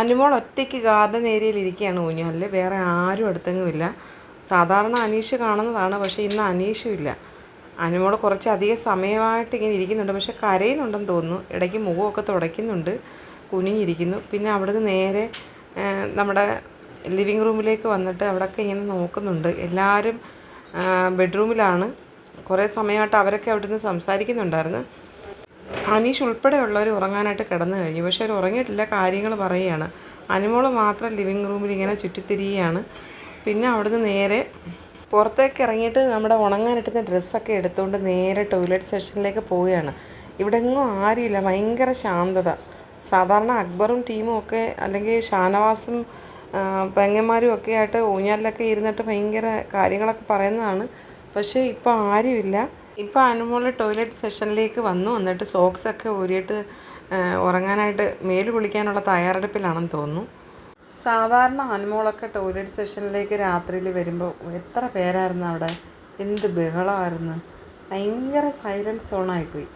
അനുമോൾ ഒറ്റയ്ക്ക് ഗാർഡൻ ഏരിയയിൽ ഇരിക്കുകയാണ് ഊഞ്ഞാലിൽ വേറെ ആരും അടുത്തെങ്ങുമില്ല സാധാരണ അനീഷ് കാണുന്നതാണ് പക്ഷേ ഇന്ന് അനീഷും ഇല്ല. അനുമോൾ കുറച്ച് അധികം സമയമായിട്ട് ഇങ്ങനെ ഇരിക്കുന്നുണ്ട്. പക്ഷെ കരയുന്നുണ്ടെന്ന് തോന്നുന്നു. ഇടയ്ക്ക് മുഖമൊക്കെ തുടയ്ക്കുന്നുണ്ട്. കുനിഞ്ഞിരിക്കുന്നു. പിന്നെ അവിടുന്ന് നേരെ നമ്മുടെ ലിവിങ് റൂമിലേക്ക് വന്നിട്ട് അവിടെയൊക്കെ ഇങ്ങനെ നോക്കുന്നുണ്ട്. എല്ലാവരും ബെഡ്റൂമിലാണ് കുറേ സമയമായിട്ട് അവരൊക്കെ അവിടുന്ന് സംസാരിക്കുന്നുണ്ടായിരുന്നു. അനീഷ് ഉൾപ്പെടെയുള്ളവർ ഉറങ്ങാനായിട്ട് കിടന്നു കഴിഞ്ഞു. പക്ഷെ അവർ ഉറങ്ങിയിട്ടില്ല. കാര്യങ്ങൾ പറയുകയാണ്. അനുമോൾ മാത്രം ലിവിങ് റൂമിൽ ഇങ്ങനെ ചുറ്റിത്തിരിയുകയാണ്. പിന്നെ അവിടുന്ന് നേരെ പുറത്തേക്ക് ഇറങ്ങിയിട്ട് നമ്മുടെ ഉണങ്ങാനിട്ടുന്ന ഡ്രസ്സൊക്കെ എടുത്തുകൊണ്ട് നേരെ ടോയ്ലറ്റ് സെക്ഷനിലേക്ക് പോവുകയാണ്. ഇവിടെ എങ്ങും ആരുമില്ല. ഭയങ്കര ശാന്തത. സാധാരണ അക്ബറും ടീമും ഒക്കെ അല്ലെങ്കിൽ ഷാനവാസും പെങ്ങന്മാരും ഒക്കെ ആയിട്ട് ഊഞ്ഞാലിലൊക്കെ ഇരുന്നിട്ട് ഭയങ്കര കാര്യങ്ങളൊക്കെ പറയുന്നതാണ്. പക്ഷേ ഇപ്പോൾ ആരുമില്ല. ഇപ്പോൾ അനുമോൾ ടോയ്ലറ്റ് സെഷനിലേക്ക് വന്നു. എന്നിട്ട് സോക്സൊക്കെ ഊരിയിട്ട് ഉറങ്ങാനായിട്ട് മേൽ കുളിക്കാനുള്ള തയ്യാറെടുപ്പിലാണെന്ന് തോന്നുന്നു. സാധാരണ അനുമോളൊക്കെ ടോയ്ലറ്റ് സെഷനിലേക്ക് രാത്രിയിൽ വരുമ്പോൾ എത്ര പേരായിരുന്നു അവിടെ? എന്ത് ബഹളമായിരുന്നു ഭയങ്കര സൈലൻസ് സോണായിപ്പോയി